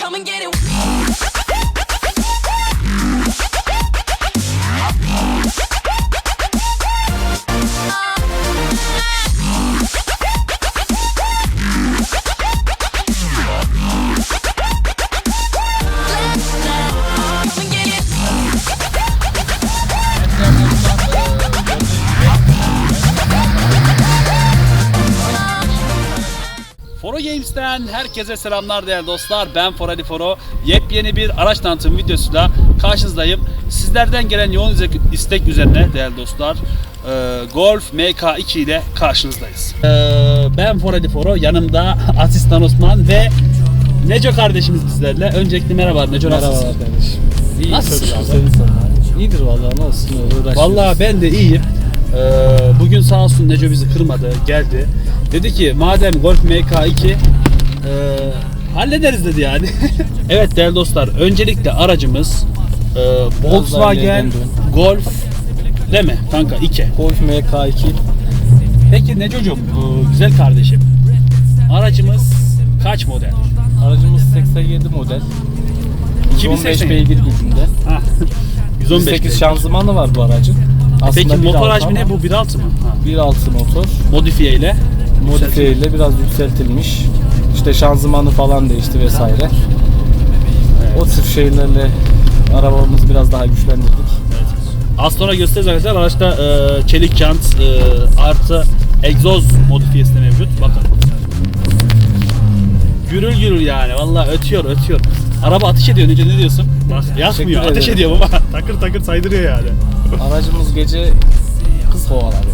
Come and get it. Games'ten herkese selamlar değerli dostlar. Ben Forali Foro. Yepyeni bir araç tanıtım videosuyla karşınızdayım. Sizlerden gelen yoğun istek- üzerine değerli dostlar e, Golf MK2 ile karşınızdayız. E, ben Forali Foro. Yanımda Asistan Osman ve Neco kardeşimiz bizlerle. Öncelikle merhaba Neco Merhaba nasılsın? kardeşim. İyi Nasılsın. İyidir vallahi ne olsun uğraşıyoruz. Vallahi ben de iyiyim. Ee, bugün sağ olsun Neco bizi kırmadı, geldi. Dedi ki madem Golf MK2 e, hallederiz dedi yani. evet değerli dostlar, öncelikle aracımız e, Volkswagen. Golf değil mi kanka 2. Golf MK2 Peki Neco'cum, e, güzel kardeşim. Aracımız kaç model? aracımız 87 model. 115 2080. beygir gücünde. Ha. 115 108 beygir. şanzımanı var bu aracın. Aslında Peki motor 1.6 hacmi ne bu 1.6 mı? Ha. 1.6 motor. Modifiye ile. Modifiye ile biraz yükseltilmiş. İşte şanzımanı falan değişti vesaire. O tür şeylerle arabamızı biraz daha güçlendirdik. Az sonra gösteririz arkadaşlar. Araçta e, çelik jant e, artı egzoz modifiyesi de mevcut. Bakın. Gürül gürül yani. Vallahi ötüyor ötüyor. Araba ateş ediyor. Nece ne diyorsun? Bak yakmıyor. Ateş ediyor baba. takır takır saydırıyor yani. Aracımız gece kız kovaları.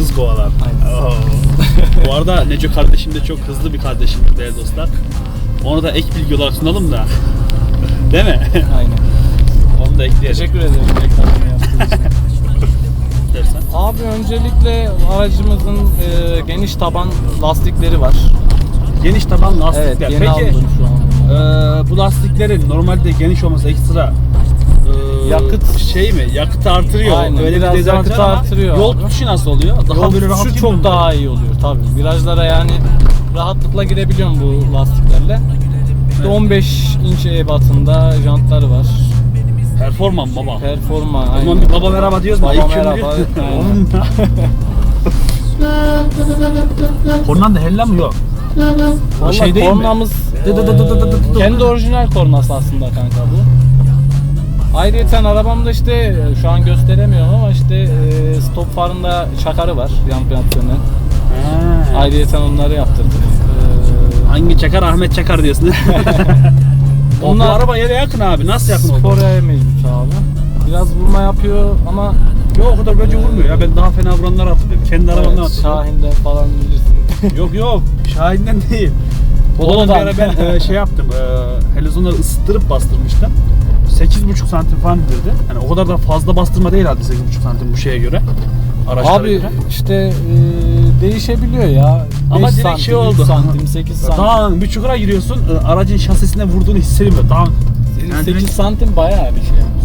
Kız kovalar. Aynen. Oo. Bu arada Neco kardeşim de çok hızlı bir kardeşim değerli dostlar. Onu da ek bilgi olarak sunalım da. Değil mi? Aynen. Onu da ekleyelim. Teşekkür ederim reklamını yaptığınız için. dersen. Abi öncelikle aracımızın e, geniş taban lastikleri var. Geniş taban Evet, lastikler. yeni Peki aldım şu an. Ee, bu lastiklerin normalde geniş olması ekstra e, Yakıt- şey mi? Yakıtı artırıyor. Aynen, Öyle biraz bir dezavantaj ama artırıyor Yol abi. tutuşu nasıl oluyor? Daha Yol böyle rahat tutuşu çok daha iyi oluyor tabii. Virajlara yani rahatlıkla girebiliyorum bu lastiklerle. İşte Evet. 15 inç ebatında jantları var. Performan baba. Performa. O zaman aynen. bir baba merhaba diyoruz? Baba Aleyküm merhaba, aynen. Kornan da hella mı yok? O Vallahi şey değil mi? kornamız Dı dı dı dı dı dı dı dı. eee, kendi orijinal kornası aslında kanka bu. Ayrıca arabamda işte e, şu an gösteremiyorum ama işte e, stop farında çakarı var yansıyanı. Ha. Ayrıca onları yaptırdık. Eee, Hangi çakar? Ahmet Çakar diyorsun. o, bu Onlar- araba yere yakın abi. Nasıl yakın oldu? Spor'a mevcut abi. Biraz vurma yapıyor ama Yok o kadar bence vurmuyor ya. Ben daha fena vuranlar hatırlıyorum. Kendi arabamdan evet. Şahin'den falan bilirsin. Yok yok Şahin'den değil. Polo'dan bir ara ben e, şey yaptım. E, helezonları ısıttırıp bastırmıştım. 8,5 santim falan indirdi. Yani o kadar da fazla bastırma değil herhalde 8,5 santim bu şeye göre. Araçlara Abi göre. işte e, değişebiliyor ya. Ama 5 direkt santim, şey oldu. 3 santim, 8 santim. Dağın bir çukura giriyorsun. e, Aracın şasisine vurduğunu hissediyorum. Dağın. Yani 8 direkt santim bayağı bir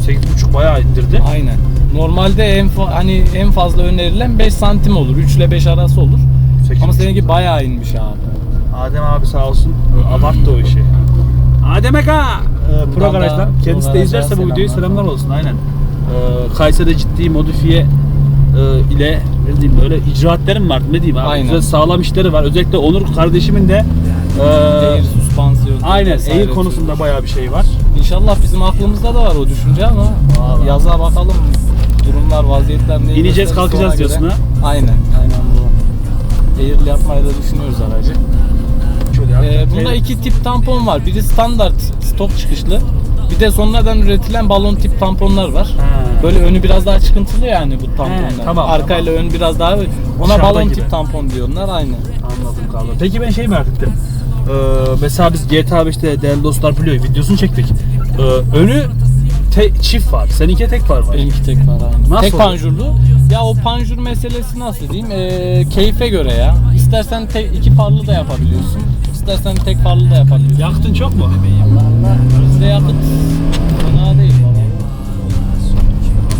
şey. 8,5 bayağı indirdi. Aynen. Normalde en hani en fazla önerilen 5 santim olur. 3 ile 5 arası olur. 8,5. Ama seninki bayağı inmiş abi. Adem abi sağ olsun e, abarttı o işi. Adem Eka! E, Pro Garaj'dan. Kendisi de izlerse bu videoyu selamlar. olsun aynen. E, Kayseri'de ciddi modifiye e, ile ne diyeyim böyle icraatlerim var ne diyeyim abi. Aynen. Güzel sağlam işleri var. Özellikle Onur kardeşimin de e, Air süspansiyon. aynen air konusunda bayağı bir şey var. İnşallah bizim aklımızda da var o düşünce ama Vallahi. yaza bakalım durumlar, vaziyetler ne İneceğiz, kalkacağız diyorsun ha? Aynen, aynen bu. Air'li yapmayı da düşünüyoruz aracı. Ee, bunda şey- iki tip tampon var. Biri standart stok çıkışlı. Bir de sonradan üretilen balon tip tamponlar var. Ha. Böyle önü biraz daha çıkıntılı yani bu tamponlar. He, tamam, Arkayla ön biraz daha ona Dışarıda balon gibi. tip tampon diyorlar aynen. Anladım kaldı. Peki ben şey merak ettim. Ee, mesela biz GTA 5'te değerli dostlar biliyor videosunu çektik. Ee, önü te- çift var. Seninki tek var var. Benimki tek var aynen. Nasıl tek oluyor? panjurlu. Ya o panjur meselesi nasıl diyeyim? Ee, keyfe göre ya. İstersen tek, iki farlı da yapabiliyorsun. İstersen tek farlı da yapabiliyorsun. Yaktın çok mu? Bizde yakıt fena değil baba.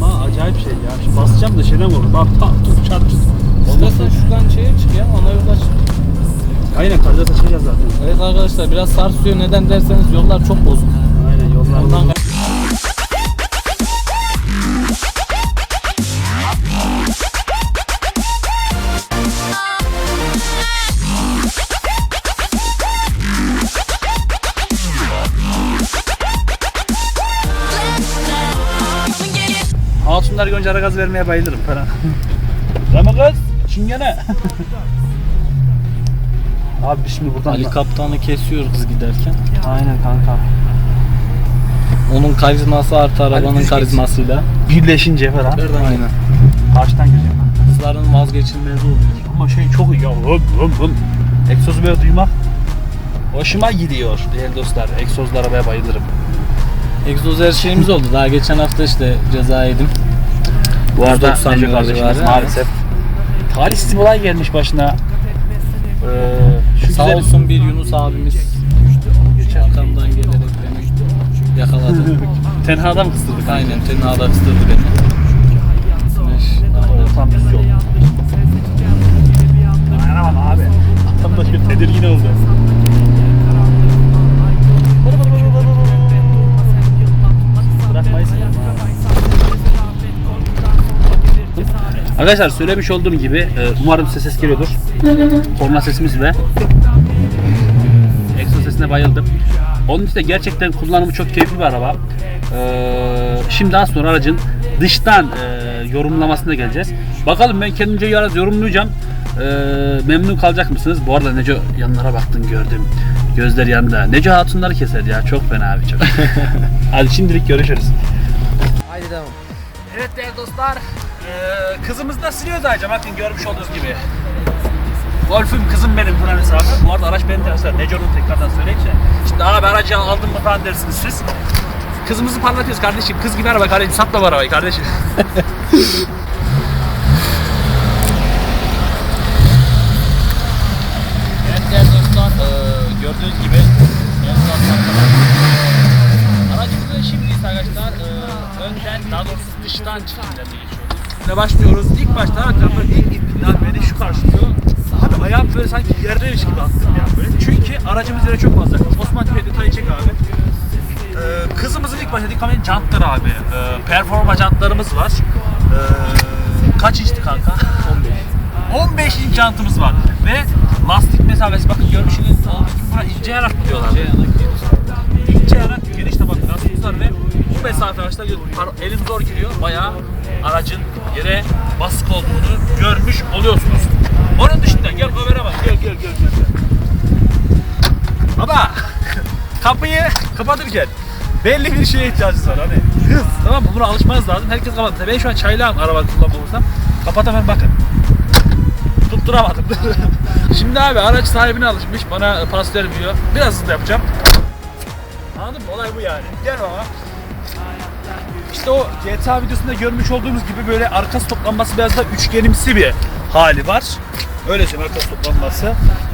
Ama acayip şey ya. Şimdi basacağım da şeyden vurur. Bak tak tuk çat çut. İstersen şuradan şeye çık ya ana yola çık. Aynen karıda taşıyacağız zaten. Evet arkadaşlar biraz sarsıyor. Neden derseniz yollar çok bozuk. Aynen yollar. Ondan Hatunlar görünce ara gaz vermeye bayılırım falan. Ramazan çingene. Abi şimdi buradan... Ali Kaptan'ı kesiyor hız giderken. Aynen kanka. Onun karizması artı arabanın biz karizmasıyla. Birleşince falan. Aynen. Karşıdan gireceğim ben. Hızların vazgeçilmezi oluyor. Ama şey çok iyi ya. Hım hım hım. Egzozu böyle duymak hoşuma gidiyor değerli dostlar. Egzozlu arabaya bayılırım. Egzoz her şeyimiz oldu. Daha geçen hafta işte ceza yedim. Bu arada 190 Neco lira kardeşimiz civarı. maalesef talihsiz bir olay gelmiş başına. Ee, şu Sağ güzel- olsun bir Yunus abimiz arkamdan gelerek beni yakaladı. Tenhada mı kıstırdık? Aynen tenhada kıstırdı beni. Güneş, aynen. Tam düz yol. Dayanamam abi. Tam da şu tedirgin oldu. Arkadaşlar söylemiş olduğum gibi e, umarım size ses geliyordur. Korna sesimiz ve egzoz sesine bayıldım. Onun için de gerçekten kullanımı çok keyifli bir araba. Ee, şimdi daha sonra aracın dıştan e, yorumlamasına geleceğiz. Bakalım ben kendimce yarın yorumlayacağım. Ee, memnun kalacak mısınız? Bu arada Neco yanlara baktım gördüm. Gözler yanında. Neco hatunları keser ya. Çok fena abi çok. Hadi şimdilik görüşürüz. Haydi devam. Evet değerli dostlar, eee kızımız da siliyoruz ayrıca bakın görmüş olduğunuz gibi. Golf'üm kızım benim falan hesabı. Bu arada araç benim arkadaşlar. Neco'nun tekrardan söyleyeyim de. Şimdi abi aracı aldın mı falan dersiniz siz. Kızımızı parlatıyoruz kardeşim. Kız gibi araba kardeşim. Satma bu arabayı kardeşim. evet değerli dostlar, eee, gördüğünüz gibi Aracımızın şimdi arkadaşlar e, önden daha doğrusu dıştan çekimlerle geçiyoruz. Ne başlıyoruz? İlk başta arkadaşlar ilk indiğinde beni şu karşılıyor. Abi ayağım böyle sanki yerdeymiş gibi attım ya böyle. Çünkü aracımız yere çok fazla. Osman Tüye detayı çek abi. Ee, kızımızın ilk başta dikkat edin jantları abi. Ee, performa jantlarımız var. Ee, kaç inçti kanka? 15. 15 inç jantımız var. Ve lastik mesafesi bakın görmüşsünüz. Buna ince yarak diyorlar. İnce yarak genişte bakın lastikimiz var ve bu mesafe arkadaşlar elim zor giriyor. Bayağı aracın yere basık olduğunu görmüş oluyorsunuz. Onun dışında gel kamera bak. Gel gel gel gel. Baba kapıyı kapatırken belli bir şeye ihtiyacınız var hani hız tamam mı buna alışmanız lazım herkes kapatır ben şu an çaylağım araba kullanmıyorsam kapatamam bakın tutturamadım şimdi abi araç sahibine alışmış bana pas vermiyor biraz hızlı yapacağım anladın mı olay bu yani gel baba işte o GTA videosunda görmüş olduğumuz gibi böyle arka stoplanması biraz da üçgenimsi bir hali var. Öyle söyleyeyim arka stoplanması.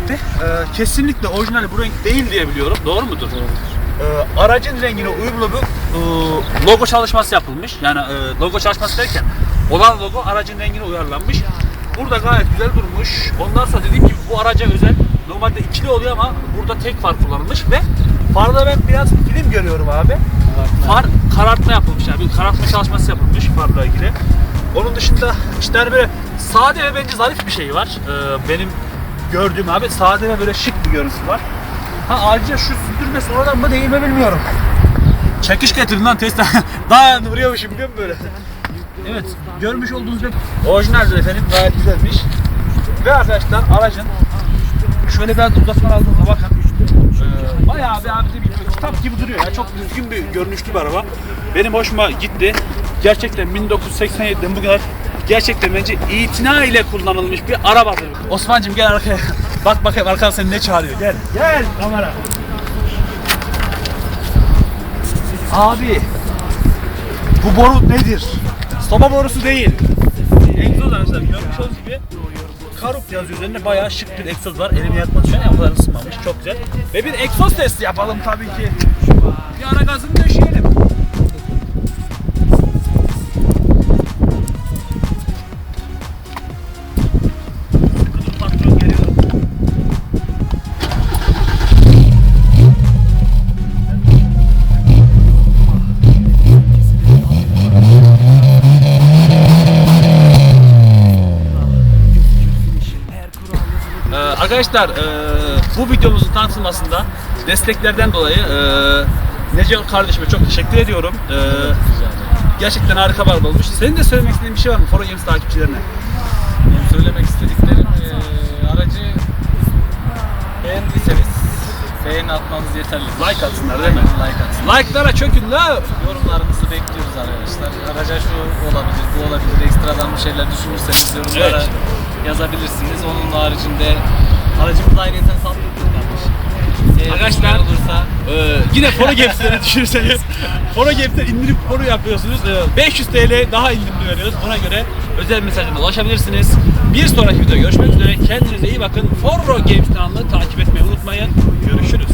Ve e, kesinlikle orijinali bu renk değil diye biliyorum. Doğru mudur? E, aracın rengine uyumlu bir e, logo çalışması yapılmış. Yani e, logo çalışması derken olan logo aracın rengine uyarlanmış. Burada gayet güzel durmuş. Ondan sonra dediğim gibi bu araca özel. Normalde ikili oluyor ama burada tek far kullanılmış ve farda ben biraz film görüyorum abi. Far karartma yapılmış yani bir karartma çalışması yapılmış farla ilgili. Onun dışında işte hani böyle sade ve bence zarif bir şey var. Ee, benim gördüğüm abi sade ve böyle şık bir görüntüsü var. Ha ayrıca şu sündürme sonradan mı değil mi bilmiyorum. Çekiş getirin lan test. Daha vuruyormuşum değil mi böyle? Evet görmüş olduğunuz gibi orijinaldir efendim gayet güzelmiş. Ve arkadaşlar aracın şöyle biraz uzatma aldığınızda bakın. Ee, bayağı bir abi de bir kitap gibi duruyor ya. Çok düzgün bir görünüşlü bir araba. Benim hoşuma gitti. Gerçekten 1987'den bugüne gerçekten bence itina ile kullanılmış bir arabadır. Osman'cım gel arkaya. Bak bakayım arkadan seni ne çağırıyor. Gel. Gel kamera. Abi bu boru nedir? Soba borusu değil. Egzoz arkadaşlar görmüş olduğunuz gibi Karup yazıyor üzerinde bayağı şık bir egzoz var. Elimi yakmadı şu an ama ısınmamış. Çok güzel. Ve bir egzoz testi yapalım tabii ki. Bir ara gazını Arkadaşlar e, bu videomuzun tanıtılmasında desteklerden dolayı e, Neco kardeşime çok teşekkür ediyorum. E, gerçekten harika bir olmuş. Senin de söylemek istediğin bir şey var mı Foro Games takipçilerine? Benim söylemek istediklerim eee, aracı beğendiyseniz beğeni atmanız yeterli. Like atsınlar değil mi? Like atsın. Like'lara çökün la. Yorumlarınızı bekliyoruz arkadaşlar. Araca şu olabilir, bu olabilir, ekstradan bir şeyler düşünürseniz yorumlara Evet. yazabilirsiniz. Onun haricinde aracımız ayrıyeten sattık kardeşim. Arkadaşlar- olursa Ee, yine Foro Games'leri düşünürseniz Foro Games'ten indirip Foro yapıyorsunuz. Ee, 500 TL daha indirimli veriyoruz. Ona göre özel mesajlarına ulaşabilirsiniz. Bir sonraki videoda görüşmek üzere. Kendinize iyi bakın. Foro Games kanalını takip etmeyi unutmayın. Görüşürüz.